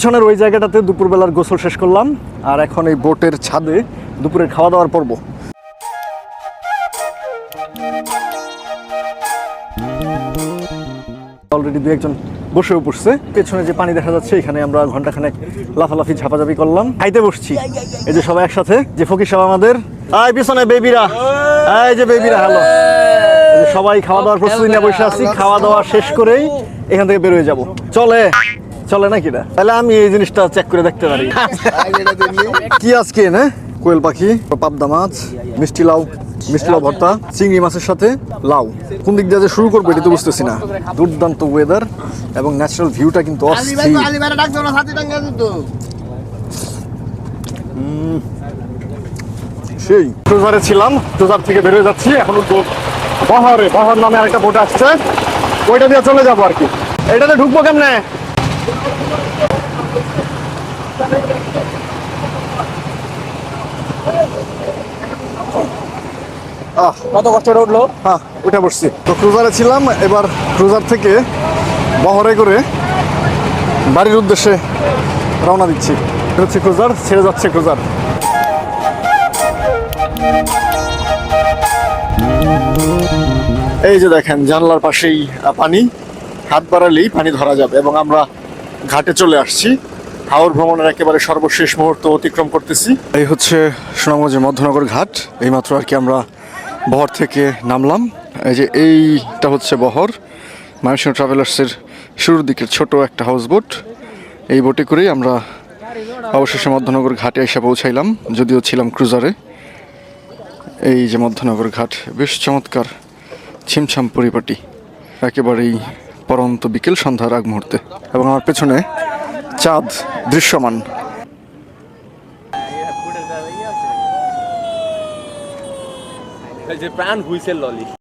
পিছনের ওই জায়গাটাতে দুপুরবেলার গোসল শেষ করলাম, আর এখন এই বোটের ছাদে দুপুরের খাওয়া দাওয়ার পর্ব। অলরেডি দু একজন বসেও পড়ছে পেছনে যে পানি দেখা যাচ্ছে, এখানে আমরা ঘন্টাখানেক লাফালাফি, ঝাপাঝাপি করলাম। খাইতে বসছি। এই যে সবাই একসাথে, যে ফকির সাহেব আমাদের। আয় পিছনে বেবিরা। এই যে বেবিরা, হ্যালো। সবাই খাওয়া দাওয়ার প্রস্তুতি নিয়ে বসে আছি। খাওয়া দাওয়া শেষ করেই এখান থেকে বেরোয় যাব। চলে। চলে নাকি না? তাহলে আমি এই জিনিসটা চেক করে দেখতে পারি। কি আজকে না? কোয়েল পাখি পাবদা মাছ মিষ্টি লাউ মিষ্টি লাউ ভর্তা চিংড়ি মাছের সাথে লাউ। কোন দিক দিয়ে শুরু করব এটা তো বুঝতেছি না। দুর্দান্ত ওয়েদার এবং ন্যাচারাল ভিউটা কিন্তু সেই ক্রুজারে ছিলাম ক্রুজার থেকে বেরোয় যাচ্ছি এখন উঠবো বহরে বহর নামে আরেকটা বোট আসছে। ওইটা দিয়ে চলে যাব আর কি। এটাতে ঢুকবো কেমনে? কত কষ্ট উঠল? হ্যাঁ উঠে বসছি। তো ক্রুজারে ছিলাম এবার ক্রুজার থেকে বহরে করে বাড়ির উদ্দেশ্যে রওনা দিচ্ছি। হচ্ছে ক্রুজার ছেড়ে যাচ্ছে ক্রুজার। এই যে দেখেন জানলার পাশেই পানি হাত বাড়ালেই পানি ধরা যাবে এবং আমরা ঘাটে চলে আসছি। হাওর ভ্রমণের একেবারে সর্বশেষ মুহূর্ত অতিক্রম করতেছি। এই হচ্ছে সুনামগঞ্জের মধ্যনগর ঘাট। এইমাত্র আর কি আমরা বহর থেকে নামলাম। এই যে এইটা হচ্ছে বহর। ময়মনসিংহ ট্রাভেলার্সের শুরুর দিকের ছোট একটা হাউস বোট এই বোটে করেই আমরা অবশেষে মধ্যনগর ঘাটে এসে পৌঁছাইলাম। যদিও ছিলাম ক্রুজারে এই যে মধ্যনগর ঘাট, বেশ চমৎকার ছিমছাম পরিপাটি। একেবারেই পরন্ত বিকেল সন্ধ্যার আগ মুহূর্তে। এবং আমার পেছনে চাঁদ দৃশ্যমান। যে প্রাণ হুইসেল ললি।